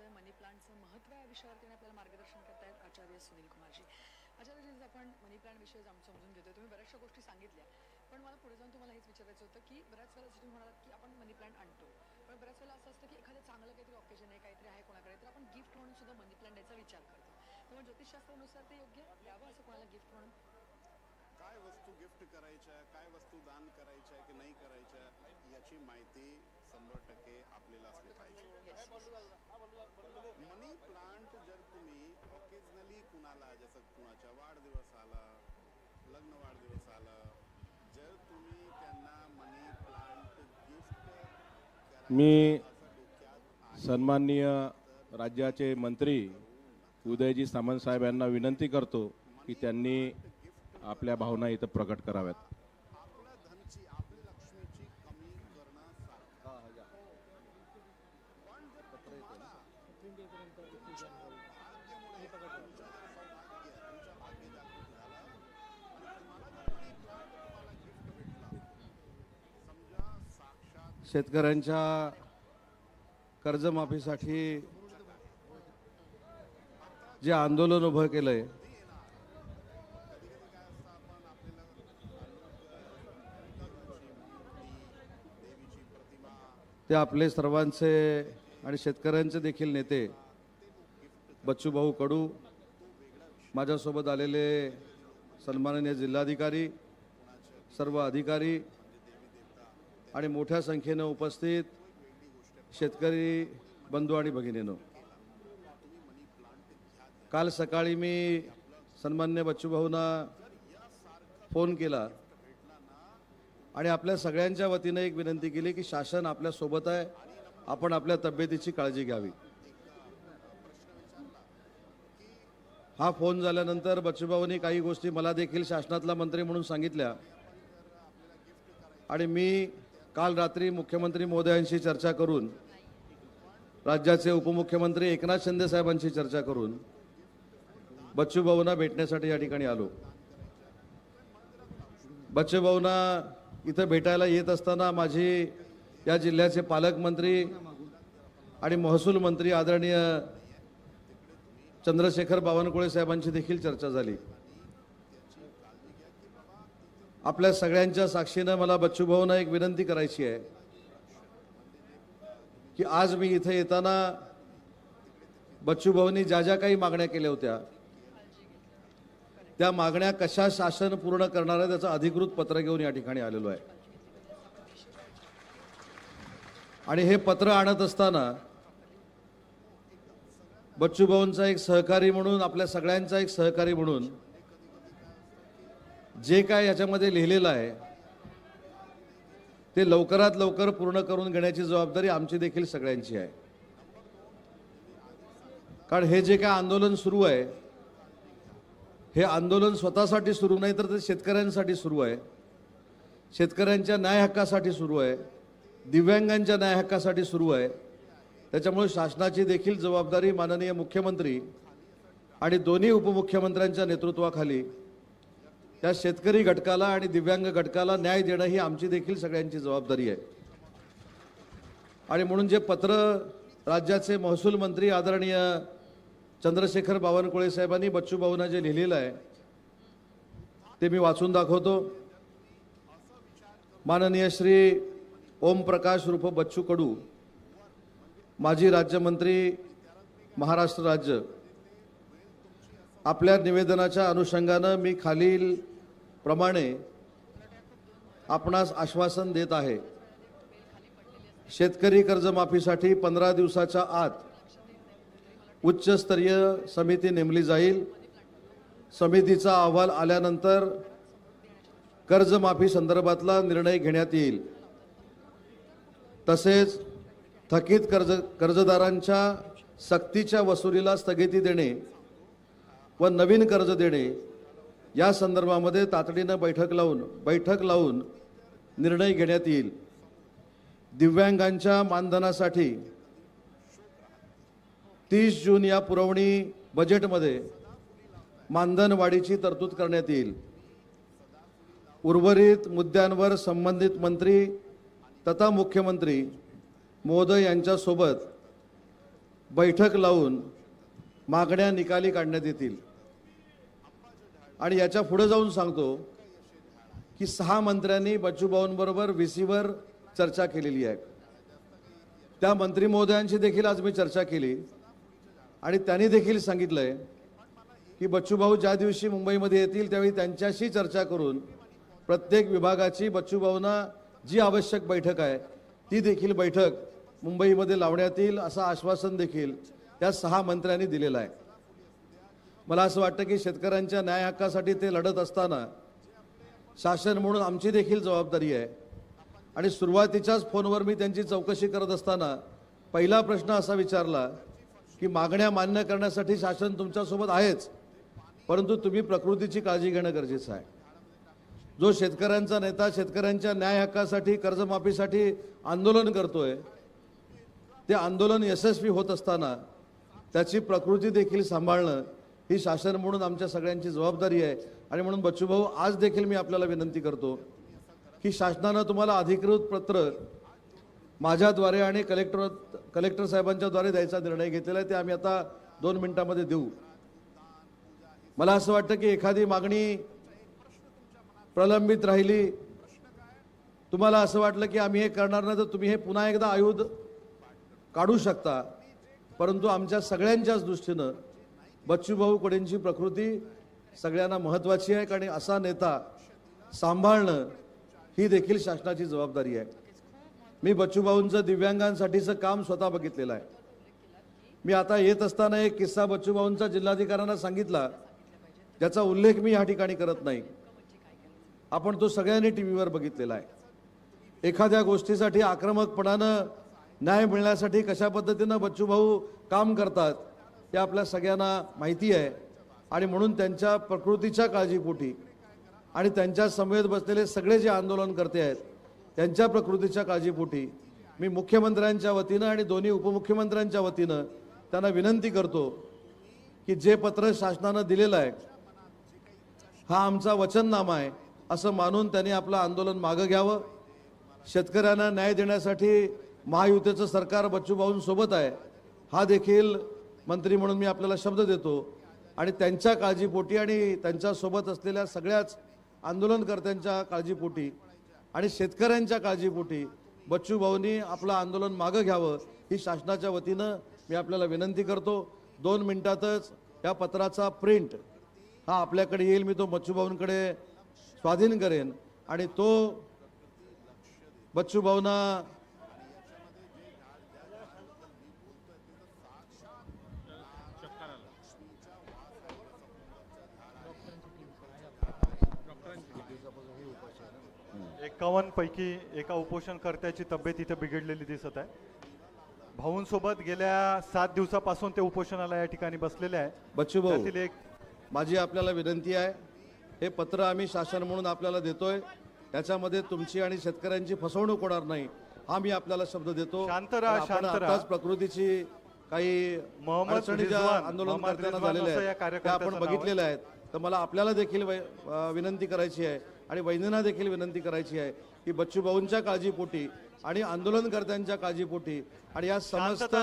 होतंय मनी प्लांटचं महत्त्व या विषयावरती आपल्याला मार्गदर्शन करतायत आचार्य सुनील कुमारजी. आचार्यजी जर आपण मनी प्लांट विषय जाम- समजून घेतोय. तुम्ही बऱ्याचशा गोष्टी सांगितल्या. पण मला पुढे जाऊन तुम्हाला हेच विचारायचं होतं की बऱ्याच वेळेला तुम्ही म्हणालात की आपण मनी प्लांट आणतो. पण बऱ्याच वेळेला असं असतं की एखादं चांगलं काहीतरी ऑकेजन आहे काहीतरी आहे कोणाकडे तर आपण गिफ्ट म्हणून सुद्धा मनी प्लांट याचा विचार करतो. त्यामुळे ज्योतिषशास्त्रानुसार ते योग्य द्यावं असं कोणाला गिफ्ट म्हणून? काय वस्तू गिफ्ट करायच्या काय वस्तू दान करायच्या की नाही करायच्या याची माहिती शंभर टक्के आपल्याला असली पाहिजे. मनी प्लांट जर तुम्ही ऑकेजनली कुणाला जसं कुणाचा वाढदिवस आला लग्न वाढदिवस आला जर तुम्ही त्यांना मनी प्लांट गिफ्ट मी सन्माननीय राज्याचे मंत्री उदयजी सामंत साहेब यांना विनंती करतो की त्यांनी आपल्या भावना इथं प्रकट कराव्यात आपल्या धनची आपल्या लक्ष्मीची कमी करणं सारखं पण जर तुम्हाला भाग्यमुळे तुमचं सौभाग्य, तुमचं भाग्य जागृत झालं आणि तुम्हाला जर मनी प्लांट तुम्हाला गिफ्ट भेटला समजा साक्षात शेतकऱ्यांच्या कर्जमाफीसाठी जे आंदोलन उभं केलंय ते आपले सर्वांचे आणि शेतकऱ्यांचे देखील नेते बच्चूभाऊ कडू माझ्यासोबत आलेले सन्माननीय जिल्हाधिकारी सर्व अधिकारी आणि मोठ्या संख्येनं उपस्थित शेतकरी बंधू आणि भगिनीनो. काल सकाळी मी सन्मान्य बच्चूभाऊंना फोन केला आणि आपल्या सगळ्यांच्या वतीनं एक विनंती केली की शासन आपल्यासोबत आहे आपण आपल्या तब्येतीची काळजी घ्यावी. हा फोन झाल्यानंतर बच्चूभाऊंनी काही गोष्टी मला देखील शासनातला मंत्री म्हणून सांगितल्या. आणि मी काल रात्री मुख्यमंत्री महोदयांशी चर्चा करून राज्याचे उपमुख्यमंत्री एकनाथ शिंदे साहेबांशी चर्चा करून बच्चूभाऊंना भेटण्यासाठी या ठिकाणी आलो. बच्चूभाऊंना इथं भेटायला येत असताना माझी या जिल्ह्याचे पालकमंत्री आणि महसूल मंत्री आदरणीय चंद्रशेखर बावनकुळे साहेबांची देखील चर्चा झाली. आपल्या सगळ्यांच्या साक्षीनं मला बच्चूभाऊंना एक विनंती करायची आहे की आज मी इथे येताना बच्चूभाऊंनी ज्या ज्या काही मागण्या केल्या होत्या त्या मागण्या कशा शासन पूर्ण करणार आहे त्याचं अधिकृत पत्र घेऊन या ठिकाणी आलेलो आहे. आणि हे पत्र आणत असताना बच्चूभाऊंचा एक सहकारी म्हणून आपल्या सगळ्यांचा एक सहकारी म्हणून जे काय याच्यामध्ये लिहिलेलं आहे ते लवकरात लवकर पूर्ण करून घेण्याची जबाबदारी आमची देखील सगळ्यांची आहे. कारण हे जे काय आंदोलन सुरू आहे हे आंदोलन स्वतःसाठी सुरू नाही तर ते शेतकऱ्यांसाठी सुरू आहे. शेतकऱ्यांच्या न्याय हक्कासाठी सुरू आहे दिव्यांगांच्या न्याय हक्कासाठी सुरू आहे. त्याच्यामुळे शासनाची देखील जबाबदारी माननीय मुख्यमंत्री आणि दोन्ही उपमुख्यमंत्र्यांच्या नेतृत्वाखाली त्या शेतकरी गटकाला आणि दिव्यांग घटकाला न्याय देणं ही आमची देखील सगळ्यांची जबाबदारी आहे. आणि म्हणून जे पत्र राज्याचे महसूल मंत्री आदरणीय चंद्रशेखर बावनकुळे साहेबांनी बच्चूभाऊंना जे लिहिलेलं आहे ते मी वाचून दाखवतो. माननीय श्री ओमप्रकाश रूप बच्चू कडू माजी राज्यमंत्री महाराष्ट्र राज्य आपल्या निवेदनाच्या अनुषंगानं मी खालील प्रमाणे आपणास आश्वासन देत आहे. शेतकरी कर्जमाफीसाठी पंधरा दिवसाच्या आत उच्चस्तरीय समिती नेमली जाईल. समितीचा अहवाल आल्यानंतर कर्जमाफी संदर्भातला निर्णय घेण्यात येईल. तसेच थकीत कर्ज कर्जदारांच्या सक्तीच्या वसुलीला स्थगिती देणे व नवीन कर्ज देणे या संदर्भामध्ये तातडीनं बैठक लावून बैठक लावून निर्णय घेण्यात येईल. दिव्यांगांच्या मानधनासाठी तीस जून या पुरवणी बजेटमध्ये मानधन वाढीची तरतूद करण्यात येईल. उर्वरित मुद्द्यांवर संबंधित मंत्री तथा मुख्यमंत्री महोदय यांच्यासोबत बैठक लावून मागण्या निकाली काढण्यात येतील. आणि याच्यापुढे जाऊन सांगतो की सहा मंत्र्यांनी बच्चूभाऊंबरोबर व्ही सीवर चर्चा केलेली आहे. त्या मंत्री महोदयांशी देखील आज मी चर्चा केली. आणि त्यांनी देखील सांगितलंय की बच्चूभाऊ ज्या दिवशी मुंबईमध्ये येतील त्यावेळी त्यांच्याशी चर्चा करून प्रत्येक विभागाची बच्चूभाऊंना जी आवश्यक बैठक आहे ती देखील बैठक मुंबईमध्ये लावण्यात येईल असं आश्वासन देखील त्या सहा मंत्र्यांनी दिलेलं आहे. मला असं वाटतं की शेतकऱ्यांच्या न्याय हक्कासाठी ते लढत असताना शासन म्हणून आमची देखील जबाबदारी आहे. आणि सुरुवातीच्याच फोनवर मी त्यांची चौकशी करत असताना पहिला प्रश्न असा विचारला की मागण्या मान्य करण्यासाठी शासन तुमच्यासोबत आहेच परंतु तुम्ही प्रकृतीची काळजी घेणं गरजेचं आहे. जो शेतकऱ्यांचा नेता शेतकऱ्यांच्या न्याय हक्कासाठी कर्जमाफीसाठी आंदोलन करतोय ते आंदोलन यशस्वी होत असताना त्याची प्रकृती देखील सांभाळणं ही शासन म्हणून आमच्या सगळ्यांची जबाबदारी आहे. आणि म्हणून बच्चूभाऊ आज देखील मी आपल्याला विनंती करतो की शासनानं तुम्हाला अधिकृत पत्र माझ्याद्वारे आणि कलेक्टर कलेक्टर साहेबांच्याद्वारे द्यायचा निर्णय घेतलेला आहे. ते आम्ही आता दोन मिनिटामध्ये देऊ. मला असं वाटतं की एखादी मागणी प्रलंबित राहिली तुम्हाला असं वाटलं की आम्ही हे करणार नाही तर तुम्ही हे पुन्हा एकदा आयुध काढू शकता. परंतु आमच्या सगळ्यांच्याच दृष्टीनं बच्चूभाऊ कोडेंची प्रकृती सगळ्यांना महत्त्वाची आहे कारण असा नेता सांभाळणं ही देखील शासनाची जबाबदारी आहे. मी बच्चूभाऊंचं दिव्यांगांसाठीचं काम स्वतः बघितलेलं आहे. मी आता येत असताना एक किस्सा बच्चूभाऊंचा जिल्हाधिकाऱ्यांना सांगितला. ज्याचा उल्लेख मी या ठिकाणी करत नाही. आपण तो सगळ्यांनी टी व्हीवर बघितलेला आहे. एखाद्या गोष्टीसाठी आक्रमकपणानं न्याय मिळण्यासाठी कशा पद्धतीनं बच्चूभाऊ काम करतात हे आपल्या सगळ्यांना माहिती आहे. आणि म्हणून त्यांच्या प्रकृतीच्या काळजीपोटी आणि त्यांच्या समवेत बसलेले सगळे जे आंदोलन करते आहेत त्यांच्या प्रकृतीच्या काळजीपोटी मी मुख्यमंत्र्यांच्या वतीनं आणि दोन्ही उपमुख्यमंत्र्यांच्या वतीनं त्यांना विनंती करतो की जे पत्र शासनानं दिलेलं आहे हा आमचा वचननामा आहे असं मानून त्यांनी आपलं आंदोलन मागं घ्यावं. शेतकऱ्यांना न्याय देण्यासाठी महायुतीचं सरकार बच्चूभाऊंसोबत आहे. हा देखील मंत्री म्हणून मी आपल्याला शब्द देतो. आणि त्यांच्या काळजीपोटी आणि त्यांच्यासोबत असलेल्या सगळ्याच आंदोलनकर्त्यांच्या काळजीपोटी आणि शेतकऱ्यांच्या काळजीपोटी बच्चूभाऊंनी आपलं आंदोलन मागं घ्यावं ही शासनाच्या वतीनं मी आपल्याला विनंती करतो. दोन मिनिटातच या पत्राचा प्रिंट हा आपल्याकडे येईल मी तो बच्चूभाऊंकडे स्वाधीन करेन. आणि तो बच्चूभाऊंना पैकी एका उपोषणकर्त्याची तब्येत इथे बिघडलेली दिसत आहे भाऊंसोबत गेल्या सात दिवसापासून ते उपोषणाला या ठिकाणी बसलेले आहे बच्चूभाऊ त्यातील एक माझी आपल्याला विनंती आहे हे पत्र आम्ही शासन म्हणून आपल्याला देतोय त्याच्यामध्ये तुमची आणि शेतकऱ्यांची फसवणूक होणार नाही हा मी आपल्याला शब्द देतो शांत राहा, आपण शांत राहा. आताच प्रकृतीची काही मोहम्मद अडचणी ज्या रिजवान, आंदोलनकर्त्यांना मोहम्मद झालेल्या रिजवान असं या आहेत त्या कार्यकर्त्याचं आपण नाव आहे. बघितलेल्या आहेत तर मला आपल्याला देखील वै- अं, विनंती करायची आहे आणि वैद्यना देखील विनंती करायची आहे की बच्चूभाऊंच्या काळजीपोटी आणि आंदोलनकर्त्यांच्या काळजीपोटी आणि या समस्त.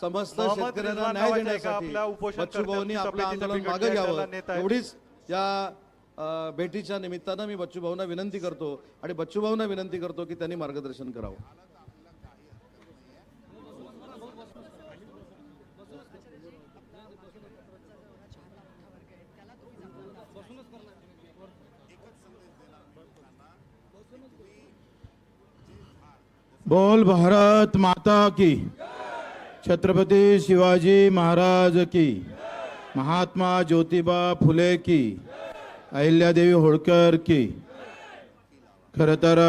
समस्त शेतकऱ्यांना न्याय देण्यासाठी बच्चूभाऊंनी आपलं आंदोलन मागे घ्यावं. एवढीच या भेटीच्या निमित्तानं मी बच्चूभाऊंना विनंती करतो आणि बच्चूभाऊंना विनंती करतो की त्यांनी मार्गदर्शन करावं बोल भारत माता की। छत्रपती शिवाजी महाराज की। महात्मा ज्योतिबा फुले की। अहिल्यादेवी होळकर की। खरं तर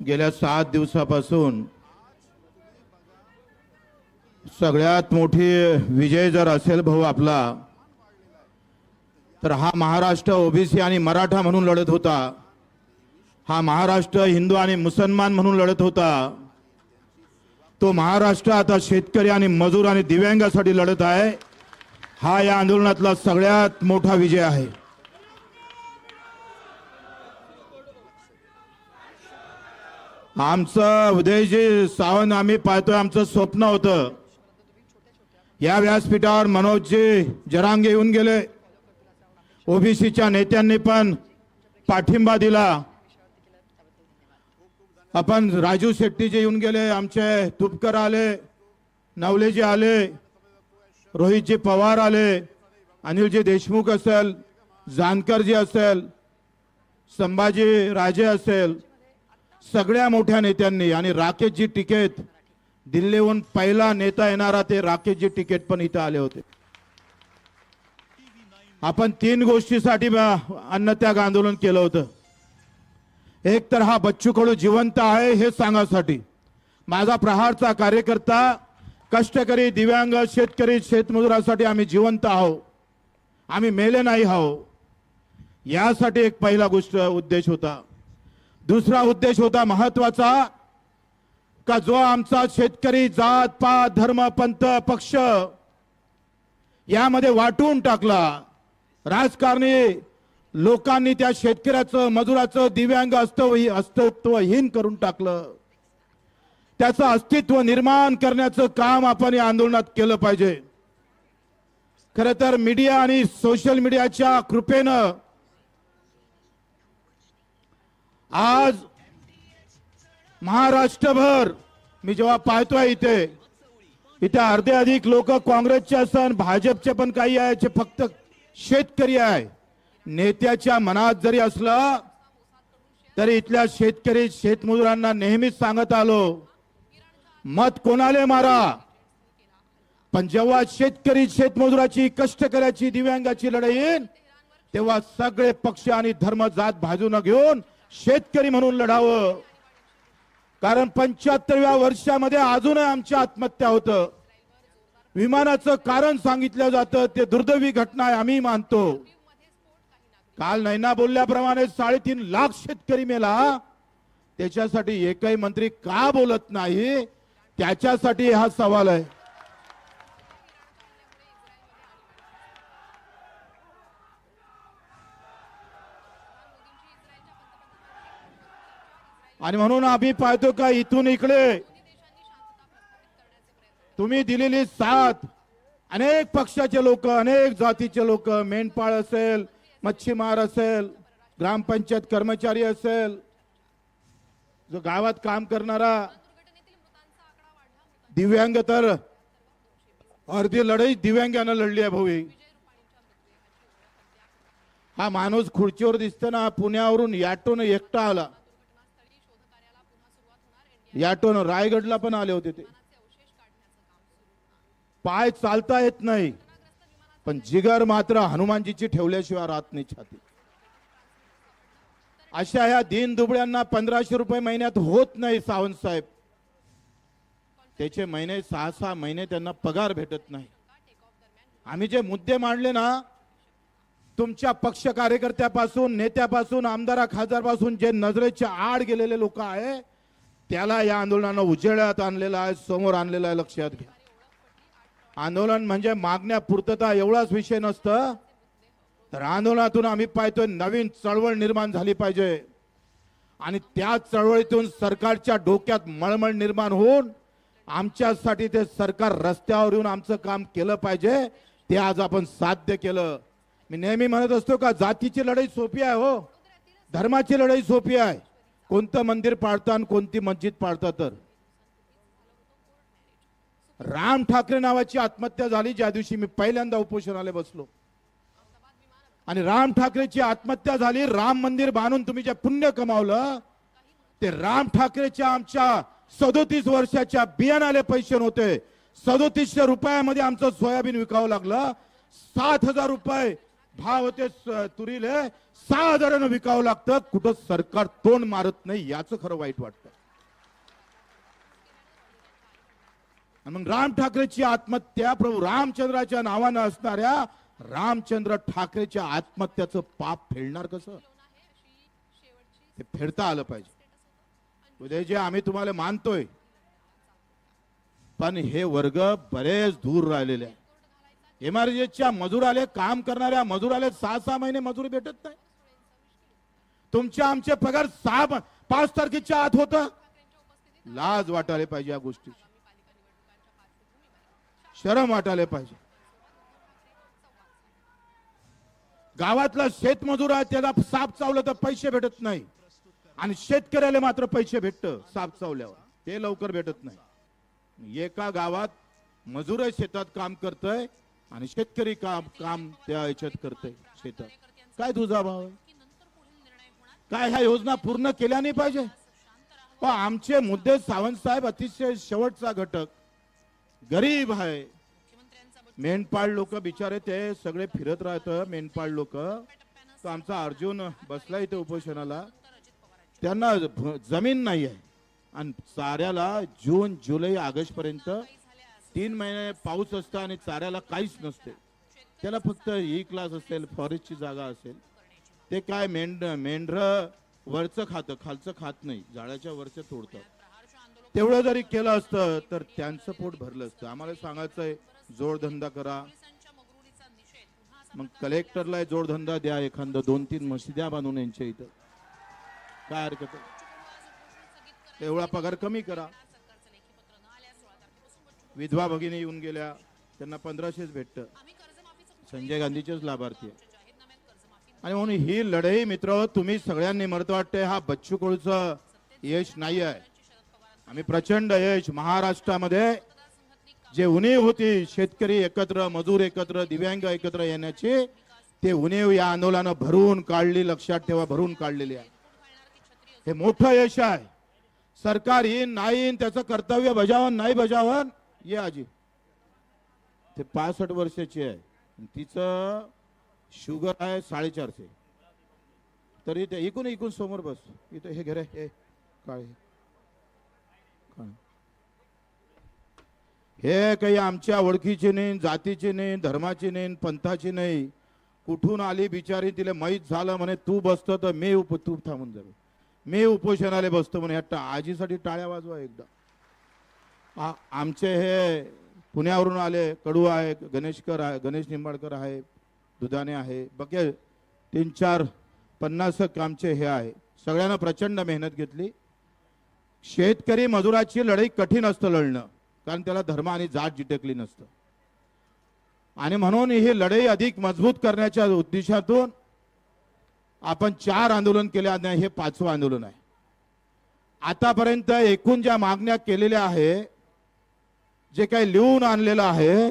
गेल्या सात दिवसापासून सगळ्यात मोठी विजय जर असेल भाऊ आपला तर हा महाराष्ट्र ओबीसी आणि मराठा म्हणून लढत होता. हा महाराष्ट्र हिंदू आणि मुसलमान म्हणून लढत होता. तो महाराष्ट्र आता शेतकरी आणि मजूर आणि दिव्यांगासाठी लढत आहे. हा या आंदोलनातला सगळ्यात मोठा विजय आहे. आमचं उदयजी सावंत आम्ही पाहतोय आमचं स्वप्न होतं. या व्यासपीठावर मनोजजी जरांगे येऊन गेले. ओबीसीच्या नेत्यांनी पण पाठिंबा दिला. आपण राजू शेट्टीजी येऊन गेले आमचे तुपकर आले नवलेजी आले रोहितजी पवार आले अनिलजी देशमुख असेल जानकरजी असेल संभाजी राजे असेल सगळ्या मोठ्या नेत्यांनी आणि राकेशजी टिकेत दिल्लीहून पहिला नेता येणारा ते राकेशजी टिकेट पण इथं आले होते. आपण तीन गोष्टीसाठी अन्नत्याग आंदोलन केलं होतं. एक तर हा बच्चू कडू जिवंत आहे हे सांगासाठी. माझा प्रहारचा कार्यकर्ता कष्टकरी दिव्यांग शेतकरी शेतमजुरासाठी आम्ही जिवंत आहो. आम्ही मेले नाही आहो. यासाठी एक पहिला गोष्ट उद्देश होता. दुसरा उद्देश होता महत्त्वाचा का जो आमचा शेतकरी जात पात धर्म पंथ पक्ष यामध्ये वाटून टाकला. राजकारणी लोकांनी त्या शेतकऱ्याचं मजुराचं दिव्यांग अस्तव अस्तित्वहीन करून टाकलं. त्याचं अस्तित्व निर्माण करण्याचं काम आपण या आंदोलनात केलं पाहिजे. खर तर मीडिया आणि सोशल मीडियाच्या कृपेनं आज महाराष्ट्रभर मी जेव्हा पाहतोय इथे इथे अर्धे अधिक लोक काँग्रेसचे असन भाजपचे पण काही आहे जे फक्त शेतकरी आहे. नेत्याच्या मनात जरी असलं तरी इथल्या शेतकरी शेतमजुरांना नेहमीच सांगत आलो मत कोणाले मारा? पण जेव्हा शेतकरी शेतमजुराची कष्टकऱ्याची दिव्यांगाची लढाई येईल तेव्हा सगळे पक्ष आणि धर्म जात भाजून घेऊन शेतकरी म्हणून लढावं. कारण पंच्याहत्तरव्या वर्षामध्ये अजूनही आमच्या आत्महत्या होतं. विमानाचं कारण सांगितलं जातं ते दुर्दैवी घटना आहे आम्ही मानतो. काल नैना बोलल्याप्रमाणे साडेतीन लाख शेतकरी मेला. त्याच्यासाठी एकही मंत्री का बोलत नाही? त्याच्यासाठी हा सवाल आहे. आणि म्हणून आम्ही पाहतो का इथून इकडे तुम्ही दिलेली साथ. अनेक पक्षाचे लोक अनेक जातीचे लोक मेंढपाळ असेल मच्छीमार असेल ग्रामपंचायत कर्मचारी असेल जो गावात काम करणारा दिव्यांग तर अर्धी लढाई दिव्यांगानं लढली आहे भाऊ हा माणूस खुर्चीवर दिसतो ना पुण्यावरून याटोन एकटा आला. याटोन रायगडला पण आले होते ते. पाय चालता येत नाही. पण जिगर मात्र हनुमानजीची ठेवल्याशिवाय राहत नाही छाती. अशा ह्या दीन दुबळ्यांना पंधराशे रुपये महिन्यात होत नाही सावंत साहेब. त्याचे महिने सहा सहा महिने त्यांना पगार भेटत नाही. आम्ही जे मुद्दे मांडले ना तुमच्या पक्ष कार्यकर्त्यापासून नेत्यापासून आमदारा खासदारपासून जे नजरेच्या आड गेलेले लोक आहे त्याला या आंदोलनानं उजेडात आणलेलं आहे समोर आणलेलं आहे लक्षात घ्या. आंदोलन म्हणजे मागण्या पूर्तता एवढाच विषय नसतं. तर आंदोलनातून आम्ही पाहतोय नवीन चळवळ निर्माण झाली पाहिजे. आणि त्या चळवळीतून सरकारच्या डोक्यात मळमळ निर्माण होऊन आमच्यासाठी ते सरकार रस्त्यावर येऊन आमचं काम केलं पाहिजे. ते आज आपण साध्य केलं. मी नेहमी म्हणत असतो का जातीची लढाई सोपी आहे हो. धर्माची लढाई सोपी आहे. कोणतं मंदिर पाळतं आणि कोणती मस्जिद पाळतं तर. राम ठाकरे नावाची आत्महत्या झाली ज्या दिवशी मी पहिल्यांदा उपोषणाला बसलो. आणि राम ठाकरेची आत्महत्या झाली राम मंदिर बांधून तुम्ही जे पुण्य कमावलं ते राम ठाकरेच्या आमच्या सदोतीस वर्षाच्या बियाणाले पैसे नव्हते. सदोतीसशे रुपयामध्ये आमचं सोयाबीन विकावं लागलं. सात हजार रुपये भाव होते तुरीले. सहा हजारानं विकावं लागतं. कुठं सरकार तोंड मारत नाही याचं खरं वाईट वाटतं आणि मग राम ठाकरेची आत्महत्या प्रभू रामचंद्राच्या नावानं असणाऱ्या रामचंद्र ठाकरेच्या आत्महत्याचं पाप फेडणार कसं? ते फेडता आलं पाहिजे. उदय जे आम्ही तुम्हाला मानतोय. पण हे वर्ग बरेच दूर राहिलेले आहे एमआरजेच्या मजूर आले काम करणाऱ्या मजूर आले सहा सहा महिने मजुरी भेटत नाही. तुमचे आमचे पगार सहा पाच तारखेच्या आत होतं. लाज वाटायला पाहिजे या गोष्टीची. शरम वाटायला पाहिजे. गावातला शेतमजूर आहे त्याला साप चावलं तर पैसे भेटत नाही. आणि शेतकऱ्याला मात्र पैसे भेटत साप चावल्यावर. ते लवकर भेटत नाही. एका गावात मजूर शेतात काम करतय आणि शेतकरी काम काम त्या ह्याच्यात करतय शेतात. काय तुझा भाव आहे? काय ह्या योजना पूर्ण केल्या नाही पाहिजे? हो, आमचे मुद्दे सावंत साहेब अतिशय शेवटचा घटक. गरीब आहे मेंढपाळ लोक बिचारे ते सगळे फिरत राहतं मेंढपाळ लोक. तो आमचा अर्जुन बसला इथे उपोषणाला. त्यांना जमीन नाही आहे. आणि चाऱ्याला जून जुलै ऑगस्ट पर्यंत तीन महिने पाऊस असतं आणि चाऱ्याला काहीच नसते. त्याला फक्त ई क्लास असेल फॉरेस्टची जागा असेल. ते काय मेंढ मेंढर वरचं खातं खालचं खात नाही. झाडाच्या वरचं तोडतात. तेवढं जरी केलं असतं तर त्यांचं पोट भरलं असतं. आम्हाला सांगायचंय जोडधंदा करा. मग कलेक्टरला जोडधंदा द्या एखादं दोन तीन मशिद्या बांधून यांच्या इथं. काय हरकत आहे? एवढा पगार कमी करा. विधवा भगिनी येऊन गेल्या त्यांना पंधराशेच भेटत. संजय गांधीचेच लाभार्थी आहे. आणि म्हणून ही लढाई मित्र तुम्ही सगळ्यांनी मरत वाटते वाटतंय हा बच्चू कोळचं यश नाही आहे आम्ही प्रचंड यश महाराष्ट्रामध्ये जे उणीव होती शेतकरी एकत्र मजूर एकत्र दिव्यांग एकत्र येण्याची ते उणीव या आंदोलनानं भरून काढली लक्षात ठेवा भरून काढलेली आहे. हे मोठं यश आहे. सरकार येईन नाही येईन त्याचं कर्तव्य बजावन नाही बजावन ये आजी. ते पासष्ट वर्षाची आहे. तिचं शुगर आहे साडेचारशे. तरी ते इकून इकून समोर बस. इथं हे घरे हे काळे हे काही आमच्या ओळखीची नाही जातीची नाही धर्माची नाही पंथाची नाही. कुठून आली बिचारी तिला माहीत झालं म्हणे तू बसतो तर मी उप तू थांबून जावे मी उपोषणाला बसतो म्हणे टा आजीसाठी टाळ्या वाजवा एकदा. आमचे हे पुण्यावरून आले कडू आहे गणेशकर आहे गणेश निंबाळकर आहे दुधाने आहे. बघे तीन चार पन्नास आमचे हे आहे. सगळ्यांना प्रचंड मेहनत घेतली. शेतकरी मजुराची लढाई कठीण असतं लढणं कारण त्याला धर्म आणि जात जिटकली नसतं. आणि म्हणून ही लढाई अधिक मजबूत करण्याच्या उद्देशातून आपण चार आंदोलन केले आणि हे पाचवं आंदोलन आहे. आतापर्यंत एकूण ज्या मागण्या केलेल्या आहे जे काही लिहून आणलेलं आहे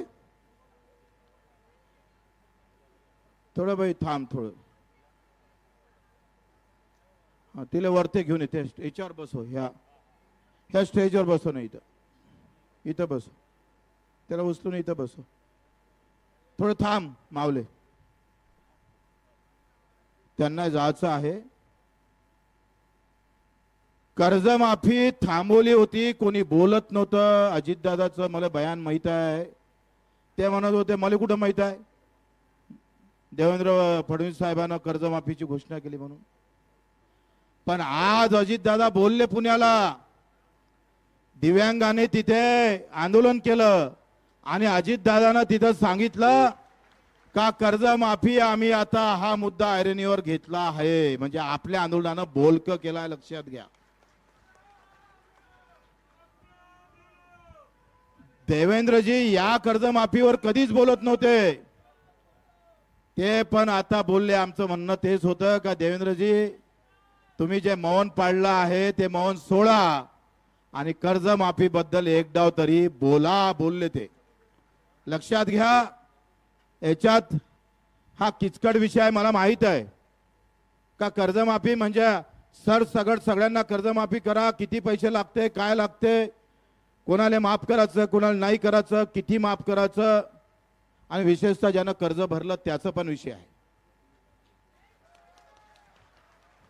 थोडं बाई थांब थोडं. हा तिला वरते घेऊन येते. याच्यावर बसो ह्या. ह्या स्टेजवर बसव ना इथं. इथं बसव त्याला उचलून इथं बसव थोडं थांब मावले त्यांना जायचं आहे. कर्जमाफी थांबवली होती कोणी बोलत नव्हतं. अजितदादाचं मला बयान माहीत आहे. ते म्हणत होते मला कुठं माहीत आहे? देवेंद्र फडणवीस साहेबांना कर्जमाफीची घोषणा केली म्हणून. पण आज अजितदादा बोलले पुण्याला. दिव्यांगाने तिथे आंदोलन केलं आणि अजितदादानं तिथं सांगितलं का कर्जमाफी आम्ही आता हा मुद्दा ऐरणीवर घेतला आहे. म्हणजे आपल्या आंदोलनानं बोलक केला लक्षात घ्या. देवेंद्रजी या कर्जमाफीवर कधीच बोलत नव्हते. ते पण आता बोलले आमचं म्हणणं तेच होतं का देवेंद्रजी तुम्ही जे मौन पाळलं आहे ते मौन सोडा. आणि कर्जमाफीबद्दल एक डाव तरी बोला बोलले ते. लक्षात घ्या याच्यात हा किचकट विषय आहे मला माहीत आहे. का कर्जमाफी म्हणजे सर सगळ सगळ्यांना कर्जमाफी करा किती पैसे लागते काय लागते कोणाला माफ करायचं कोणाला नाही करायचं किती माफ करायचं आणि विशेषतः ज्यानं कर्ज भरलं त्याचं पण विषय आहे.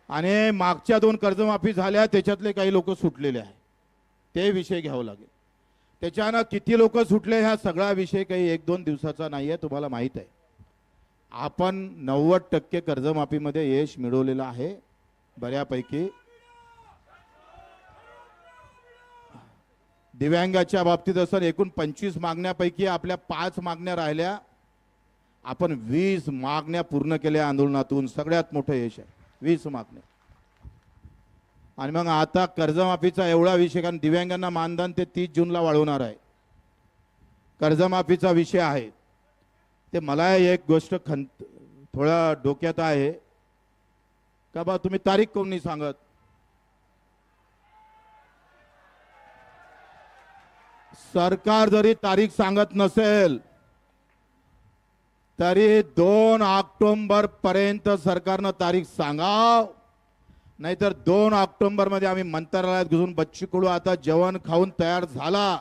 आणि मागच्या दोन कर्जमाफी झाल्या त्याच्यातले काही लोक सुटलेले आहे ते विषय घ्यावं लागेल. त्याच्यानं किती लोक सुटले ह्या सगळा विषय काही एक दोन दिवसाचा नाही आहे तुम्हाला माहीत आहे. आपण नव्वद टक्के कर्जमाफीमध्ये यश मिळवलेलं आहे बऱ्यापैकी. दिव्यांगाच्या बाबतीत असं एकूण पंचवीस मागण्यापैकी आपल्या पाच मागण्या राहिल्या. आपण वीस मागण्या पूर्ण केल्या आंदोलनातून सगळ्यात मोठं यश आहे वीस मागण्या. आणि मग आता कर्जमाफीचा एवढा विषय कारण दिव्यांगांना मानधन ते तीस जूनला वाढवणार आहे. कर्जमाफीचा विषय आहे. ते मला एक गोष्ट खं थोडा डोक्यात आहे. का बा तुम्ही तारीख कोण नाही सांगत? सरकार जरी तारीख सांगत नसेल तरी दोन ऑक्टोंबर पर्यंत सरकारनं तारीख सांगाव. नाहीतर दोन ऑक्टोबरमध्ये आम्ही मंत्रालयात घुसून बच्ची कुडू आता जेवण खाऊन तयार झाला.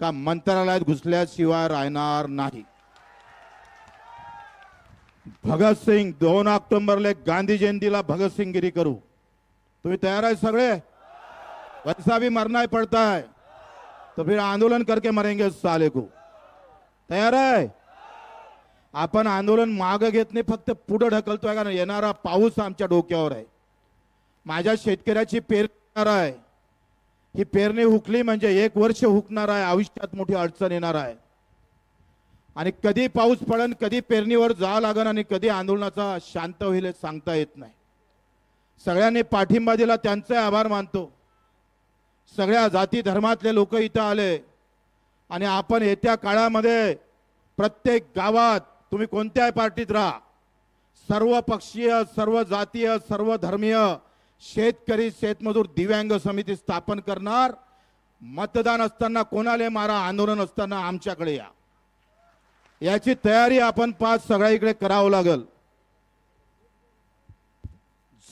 का मंत्रालयात घुसल्याशिवाय राहणार नाही? भगतसिंग दोन ऑक्टोबरला गांधी जयंतीला भगतसिंगगिरी करू. तुम्ही तयार आहे सगळे? वैसा भी मरना ही पड़ता है. तो फिर आंदोलन करके मरेंगे साले को. तयार आहे आपण आंदोलन मागं घेत नाही फक्त पुढं ढकलतोय का येणारा पाऊस आमच्या डोक्यावर आहे. माझ्या शेतकऱ्याची पेरणार आहे. ही पेरणी हुकली म्हणजे एक वर्ष हुकणार आहे आयुष्यात मोठी अडचण येणार आहे. आणि कधी पाऊस पडन कधी पेरणीवर जावं लागन आणि कधी आंदोलनाचा शांत होईल हे सांगता येत नाही. सगळ्यांनी पाठिंबा दिला त्यांचे आभार मानतो. सगळ्या जाती धर्मातले लोक इथं आले. आणि आपण येत्या काळामध्ये प्रत्येक गावात तुम्ही कोणत्याही पार्टीत राहा. सर्व पक्षीय सर्व जातीय सर्व धर्मीय शेतकरी शेतमजूर दिव्यांग समिती स्थापन करणार. मतदान असताना कोणाला मारा आंदोलन असताना आमच्याकडे या. याची तयारी आपण पाच सगळ्या इकडे करावं लागल.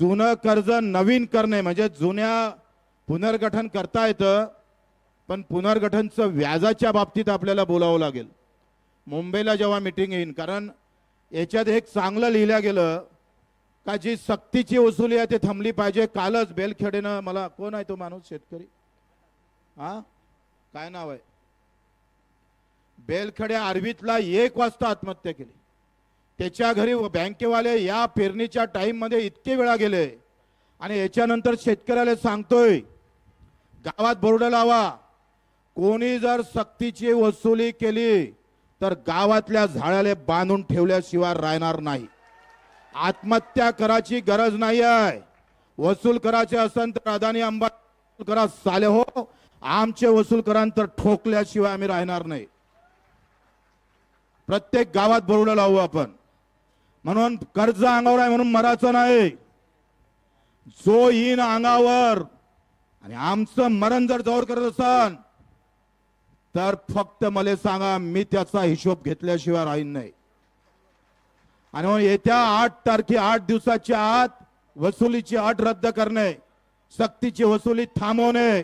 जुनं कर्ज नवीन करणे म्हणजे जुन्या पुनर्गठन करता येतं पण पुनर्गठनचं व्याजाच्या बाबतीत आपल्याला बोलावं लागेल. मुंबईला जेव्हा मिटिंग येईन कारण याच्यात एक चांगलं लिहिलं गेलं का जी सक्तीची वसुली आहे ती थांबली पाहिजे? कालच बेलखेडेनं मला कोण आहे तो माणूस शेतकरी? हा? काय नाव आहे? बेलखेडे आरवीतला एक वाजता आत्महत्या केली. त्याच्या घरी बँकेवाले या पेरणीच्या टाईममध्ये इतके वेळा गेले. आणि याच्यानंतर शेतकऱ्याला सांगतोय गावात बोर्ड लावा. कोणी जर सक्तीची वसुली केली तर गावातल्या झाडाला बांधून ठेवल्याशिवाय राहणार नाही. आत्महत्या करायची गरज नाही आहे. वसूल करायचे असेल तर अदानी अंबा करा साले हो. आमचे वसूल करान तर ठोकल्याशिवाय आम्ही राहणार नाही. प्रत्येक गावात बरोडा लावू आपण. म्हणून कर्ज अंगावर आहे म्हणून मराचं नाही. जो येईन अंगावर आणि आमचं मरण जर जवळ करत असन तर फक्त मला सांगा मी त्याचा हिशोब घेतल्याशिवाय राहीन नाही. आणि मग येत्या आठ तारखे आठ दिवसाच्या आत वसुलीची अट रद्द करणे सक्तीची वसुली थांबवणे.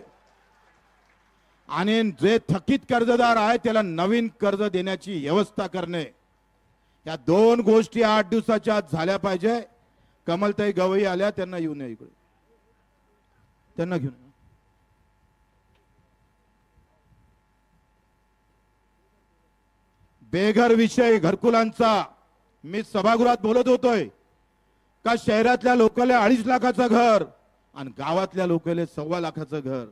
आणि जे थकीत कर्जदार आहे त्याला नवीन कर्ज देण्याची व्यवस्था करणे. या दोन गोष्टी आठ दिवसाच्या आत झाल्या पाहिजे. कमलताई गवई आल्या त्यांना येऊ नये इकडे त्यांना घेऊन बेघर विषय घरकुलांचा. मी सभागृहात बोलत होतोय. का शहरातल्या लोकांना अडीच लाखाचं घर आणि गावातल्या लोकांना सव्वा लाखाचं घर?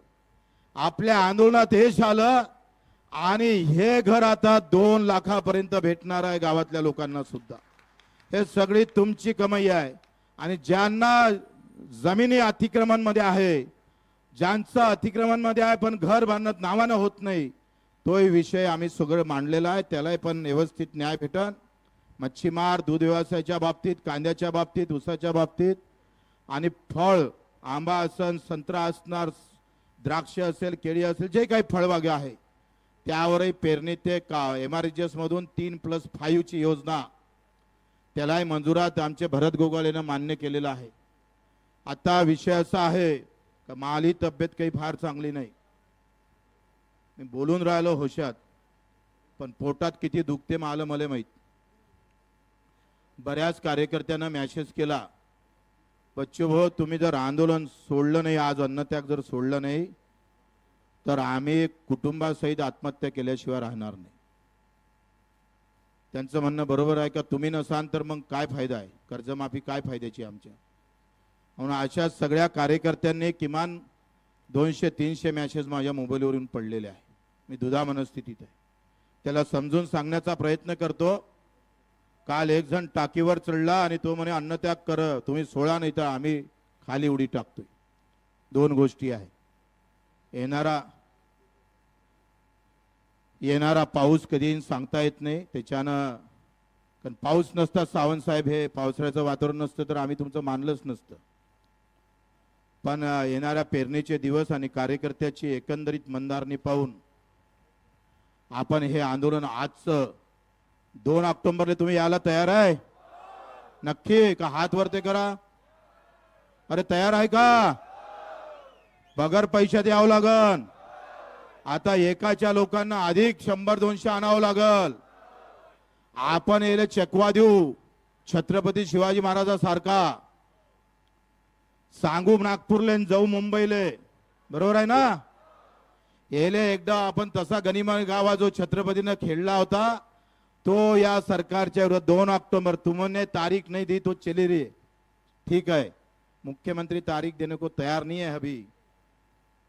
आपल्या आंदोलनात हे आलं आणि हे घर आता दोन लाखापर्यंत भेटणार आहे गावातल्या लोकांना सुद्धा. हे सगळी तुमची कमाई आहे. आणि ज्यांना जमिनी अतिक्रमणमध्ये आहे ज्यांचं अतिक्रमणमध्ये आहे पण घर बांधण्यात नावानं होत नाही तोही विषय आम्ही सगळं मांडलेला आहे. त्यालाही पण व्यवस्थित न्याय भेटन. मच्छीमार दूध व्यवसायाच्या बाबतीत कांद्याच्या बाबतीत ऊसाच्या बाबतीत आणि फळ आंबा असन संत्रा असणार द्राक्ष असेल केळी असेल जे काही फळबागे आहे त्यावरही पेरणी ते का एम आर मधून तीन प्लस फाईव्हची योजना त्यालाही मंजुरात आमचे भरत गोगालेनं मान्य केलेलं आहे. आता विषय असा आहे का माली तब्येत काही फार चांगली नाही. मी बोलून राहिलो होशात पण पोटात किती दुखते मला मला माहीत. बऱ्याच कार्यकर्त्यांना मॅसेज केला. बच्चूभाऊ तुम्ही जर आंदोलन सोडलं नाही आज अन्नत्याग जर सोडलं नाही तर आम्ही कुटुंबासहित आत्महत्या केल्याशिवाय राहणार नाही. त्यांचं म्हणणं बरोबर आहे का? तुम्ही नसाल तर मग काय फायदा आहे? कर्जमाफी काय फायद्याची आमच्या? म्हणून अशा सगळ्या कार्यकर्त्यांनी किमान दोनशे तीनशे मॅसेज माझ्या मोबाईलवरून पडलेले आहे. मी दुधा मनस्थितीत आहे. त्याला समजून सांगण्याचा प्रयत्न करतो. काल एक जण टाकीवर चढला आणि तो म्हणे अन्नत्याग कर तुम्ही सोळा नाही तर आम्ही खाली उडी टाकतोय. दोन गोष्टी आहे येणारा येणारा पाऊस कधी सांगता येत नाही. त्याच्यानं कारण पाऊस नसता सावंतसाहेब हे पावसाळ्याचं वातावरण नसतं तर आम्ही तुमचं मानलंच नसतं. पण येणाऱ्या पेरणीचे दिवस आणि कार्यकर्त्याची एकंदरीत मंदारणी पाहून आपण हे आंदोलन आजचं दोन ऑक्टोबरला तुम्ही यायला तयार आहे? नक्की का हात वरते करा? अरे तयार आहे का? बगर पैशात यावं लागन. आता एकाच्या लोकांना अधिक शंभर दोनशे आणावं लागल. आपण याला चकवा देऊ छत्रपती शिवाजी महाराजासारखा. सांगू नागपूरले जाऊ मुंबईले. बरोबर आहे ना? येले एकदा आपण तसा गनिमा गावा जो छत्रपतीनं खेळला होता तो या सरकारच्या विरोधात दोन ऑक्टोबर तुमने तारीख नहीं दी तो चली रही ठीक है मुख्यमंत्री तारीख देने को तयार नाही आहे अभी।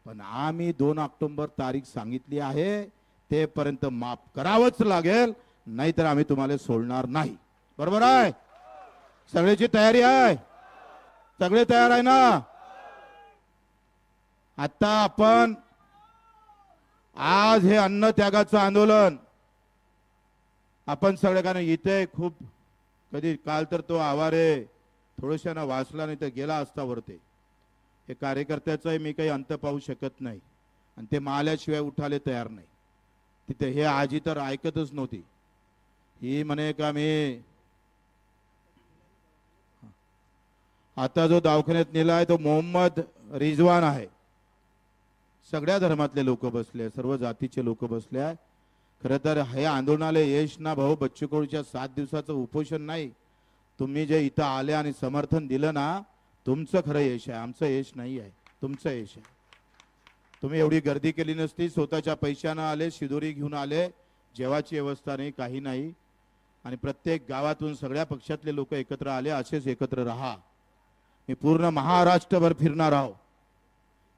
पण आम्ही दोन ऑक्टोबर तारीख सांगितली आहे तेपर्यंत माफ करावंच लागेल नाहीतर आम्ही तुम्हाला सोडणार नाही. बरोबर आहे? सगळ्याची तयारी आहे? सगळे तयार आहे ना? आता आपण आज हे अन्न त्यागाचं आंदोलन आपण सगळे कारण इथे खूप कधी काल तर तो आवारे थोडशानं वाचला नाही तर गेला असता वरते हे कार्यकर्त्याचाही मी काही अंत पाहू शकत नाही. आणि ते माल्याशिवाय उठाले तयार नाही. तिथे हे आजी तर ऐकतच नव्हती. ही म्हणे का मी आता जो दवाखान्यात नेला आहे तो मोहम्मद रिजवान आहे. सगळ्या धर्मातले लोक बसले सर्व जातीचे लोक बसले आहे खरं तर हे आंदोलनाला यश ना भाऊ बच्चूकडूच्या सात दिवसाचं उपोषण नाही. तुम्ही जे इथं आले आणि समर्थन दिलं ना तुमचं खरं यश आहे. आमचं यश नाही आहे. तुमचं यश आहे. तुम्ही एवढी गर्दी केली नसती स्वतःच्या पैशानं आले शिदोरी घेऊन आले जेवाची व्यवस्था नाही काही नाही. आणि प्रत्येक गावातून सगळ्या पक्षातले लोक एकत्र आले असेच एकत्र राहा. मी पूर्ण महाराष्ट्रभर फिरणार आहो.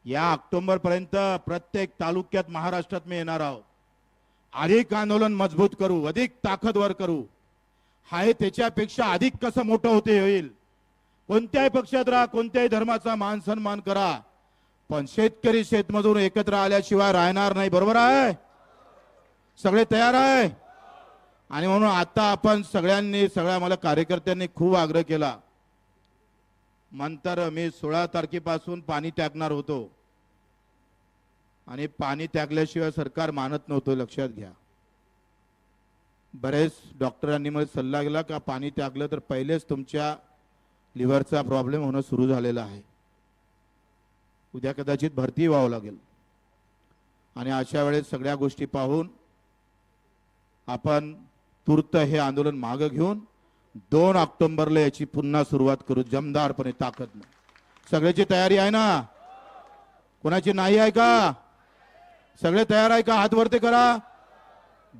या ऑक्टोबरपर्यंत प्रत्येक तालुक्यात महाराष्ट्रात मी येणार आहो. अधिक आंदोलन मजबूत करू अधिक ताकदवर करू. हाय त्याच्यापेक्षा अधिक कसं मोठं होते होईल? कोणत्याही पक्षात राहा कोणत्याही धर्माचा मान सन्मान करा. पण शेतकरी शेतमजूर एकत्र आल्याशिवाय राहणार नाही बरोबर आहे? सगळे तयार आहे? आणि म्हणून आता आपण सगळ्यांनी सगळ्या मला कार्यकर्त्यांनी खूप आग्रह केला. नंतर मी सोळा तारखेपासून पाणी टाकणार होतो. आणि पाणी त्यागल्याशिवाय सरकार मानत नव्हतं लक्षात घ्या. बरेच डॉक्टरांनी मला सल्ला गेला का पाणी त्यागलं तर पहिलेच तुमच्या लिव्हरचा प्रॉब्लेम होणं सुरू झालेला आहे. उद्या कदाचित भरती व्हावं लागेल. आणि अशा वेळेस सगळ्या गोष्टी पाहून आपण तूर्त हे आंदोलन मागं घेऊन दोन ऑक्टोबरला याची पुन्हा सुरुवात करू जमदारपणे ताकद सगळ्याची तयारी आहे ना? कोणाची नाही आहे का? सगळे तयार आहे का? हात वरती करा.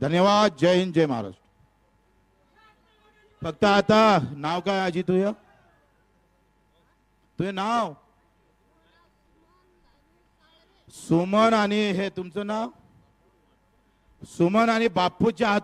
धन्यवाद. जय हिंद जय महाराष्ट्र. फक्त आता नाव काय आजी तुझं? तुझे नाव? सुमन आणि हे तुमचं नाव? सुमन आणि बापूच्या हातून